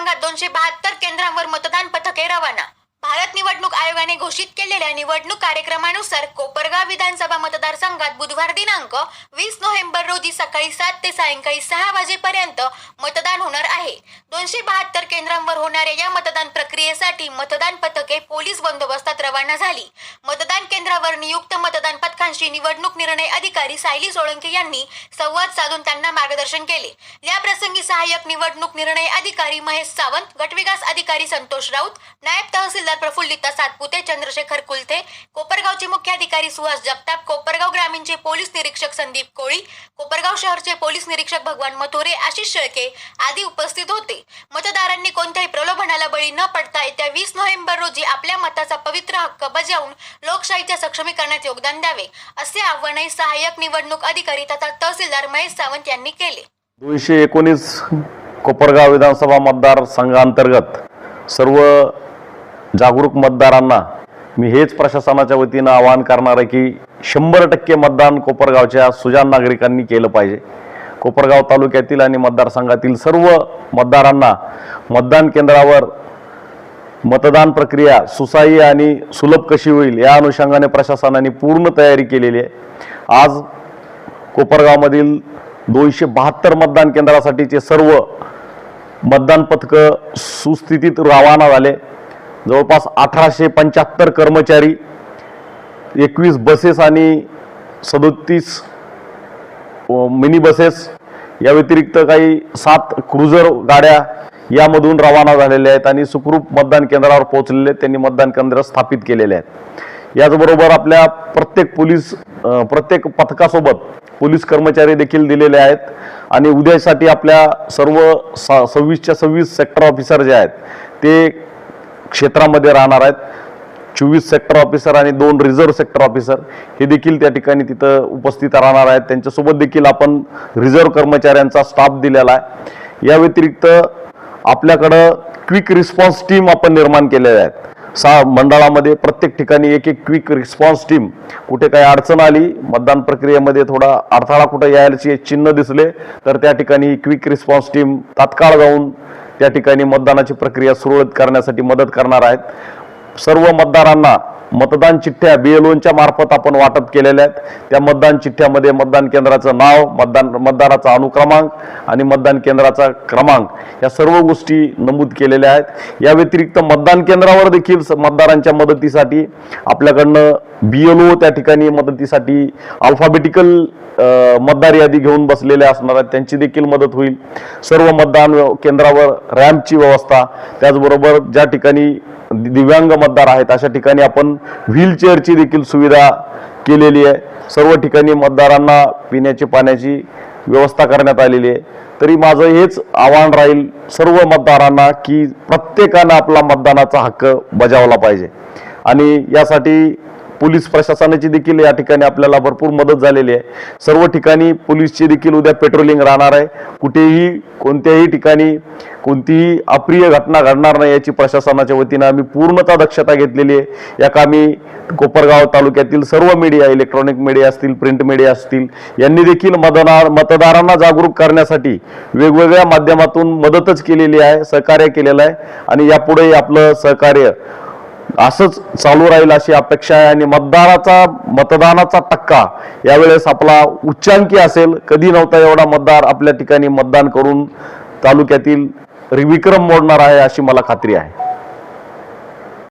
मतदारसंघात दोनशे बहात्तर केंद्रांवर मतदान पथके रवाना. भारत निवडणूक आयोगाने घोषित केलेल्या निवडणूक कार्यक्रमानुसार कोपरगाव विधानसभा मतदारसंघात बुधवार दिनांक वीस नोव्हेंबर रोजी सकाळी सात ते सायंकाळी सहा वाजेपर्यंत मतदान होणार आहे. दोनशे बहात्तर केंद्रांवर होणाऱ्या या मतदान प्रक्रियेसाठी मतदान पथके पोलीस बंदोबस्तात रवाना झाली. मतदान केंद्रावर नियुक्त मतदान पथकांशी निवडणूक निर्णय अधिकारी सायली सोळंके यांनी संवाद साधून त्यांना मार्गदर्शन केले. या प्रसंगी सहाय्यक निवडणूक निर्णय अधिकारी महेश सावंत गटविकास अधिकारी संतोष राऊत नायब तहसीलदार प्रफुल्लिता सातपुते चंद्रशेखर कुलथे. कोपरगावचे मुख्याधिकारी सुहास जगताप. कोपरगाव ग्रामीणचे पोलीस निरीक्षक संदीप कोळी. कोपरगाव शहरचे पोलीस निरीक्षक भगवान मथोरे आशिष शेळके आदी उपस्थित होते. मतदारांनी कोणत्याही प्रलोभनाला बळी न पडता येत्या वीस नोव्हेंबर रोजी आपल्या मताचा पवित्र हक्क बजावून लोकशाहीच्या सक्षमीकरणात योगदान द्यावे असे आव्हानही सहाय्यक निवडणूक अधिकारी तथा तहसीलदार महेश सावंत यांनी केले. दोनशे एकोणीस कोपरगाव विधानसभा मतदारसंघांतर्गत सर्व जागरूक मतदारांना मी हेच प्रशासनाच्या वतीनं आवाहन करणार आहे की शंभर टक्के मतदान कोपरगावच्या सुजान नागरिकांनी केलं पाहिजे. कोपरगाव तालुक्यातील आणि मतदारसंघातील सर्व मतदारांना मतदान केंद्रावर मतदान प्रक्रिया सुसाह्य आणि सुलभ कशी होईल या अनुषंगाने प्रशासनाने पूर्ण तयारी केलेली आहे. आज कोपरगावमधील दोनशे बहात्तर मतदान केंद्रासाठीचे सर्व मतदान पथकं सुस्थितीत रवाना झाले. जवळपास अठराशे पंच्याहत्तर कर्मचारी एकवीस बसेस आणि सदोतीस मिनी बसेस या व्यतिरिक्त काही सात क्रुझर गाड्या यामधून रवाना झालेल्या आहेत आणि सुखरूप मतदान केंद्रावर पोहोचलेले आहेत त्यांनी मतदान केंद्र स्थापित केलेले आहेत. याचबरोबर आपल्या प्रत्येक पोलीस प्रत्येक पथकासोबत पोलीस कर्मचारी देखील दिलेले आहेत आणि उद्यासाठी आपल्या सर्व सा सव्वीसच्या सव्वीस सेक्टर ऑफिसर जे आहेत ते क्षेत्रामध्ये राहणार आहेत. चोवीस सेक्टर ऑफिसर आणि दोन रिझर्व्ह सेक्टर ऑफिसर हे देखील त्या ठिकाणी तिथं उपस्थित राहणार आहेत. त्यांच्यासोबत देखील आपण रिझर्व्ह कर्मचाऱ्यांचा स्टाफ दिलेला आहे. या व्यतिरिक्त आपल्याकडं क्विक रिस्पॉन्स टीम आपण निर्माण केलेल्या आहेत. सा मंडळामध्ये प्रत्येक ठिकाणी एक एक क्विक रिस्पॉन्स टीम कुठे काही अडचण आली मतदान प्रक्रियेमध्ये थोडा अडथळा कुठे यायची चिन्ह दिसले तर त्या ठिकाणी क्विक रिस्पॉन्स टीम तात्काळ जाऊन त्या ठिकाणी मतदानाची प्रक्रिया सुरळीत करण्यासाठी मदत करणार आहेत. सर्व मतदारांना मतदान चिठ्ठ्या बीएलओच्या मार्फत आपण वाटप केलेल्या आहेत. त्या मतदान चिठ्ठ्यामध्ये मतदान केंद्राचं नाव मतदान मतदाराचा अनुक्रमांक आणि मतदान केंद्राचा क्रमांक या सर्व गोष्टी नमूद केलेल्या आहेत. या व्यतिरिक्त मतदान केंद्रावर देखील स- मतदारांच्या मदतीसाठी आपल्याकडनं बीएलओ त्या ठिकाणी मदतीसाठी अल्फाबेटिकल मतदार यादी घेऊन बसलेले असणार आहेत. त्यांची देखील मदत होईल. सर्व मतदान केंद्रावर रॅम्पची व्यवस्था त्याचबरोबर ज्या ठिकाणी दिव्यांग मतदार आहेत. अशा ठिकाणी आपण व्हीलचेअरची देखील सुविधा केलेली आहे. सर्व ठिकाणी मतदारांना पिण्याची पाण्याची व्यवस्था करण्यात आलेली आहे. तरी माझं हेच आव्हान राहील सर्व मतदारांना की प्रत्येकानं आपला मतदानाचा हक्क बजावला पाहिजे. आणि यासाठी पोलीस प्रशासनाची देखील या ठिकाणी आपल्याला भरपूर मदत झालेली आहे. सर्व ठिकाणी पोलीसची देखील उद्या पेट्रोलिंग राहणार आहे. कुठेही कोणत्याही ठिकाणी कोणतीही अप्रिय घटना घडणार नाही याची प्रशासनाच्या वतीनं आम्ही पूर्णतः दक्षता घेतलेली आहे. या कामी कोपरगाव तालुक्यातील सर्व मीडिया इलेक्ट्रॉनिक मीडिया असतील प्रिंट मीडिया असतील यांनी देखील मतदार मतदारांना जागरूक करण्यासाठी वेगवेगळ्या माध्यमातून मदतच केलेली आहे सहकार्य केलेलं आहे. आणि यापुढे आपलं सहकार्य असंच चालू राहील अशी अपेक्षा आहे आणि मतदाराचा मतदानाचा टक्का यावेळेस आपला उच्चांकी असेल. कधी नव्हता एवढा मतदार आपल्या ठिकाणी मतदान करून तालुक्यातील विक्रम मोडणार आहे अशी मला खात्री आहे.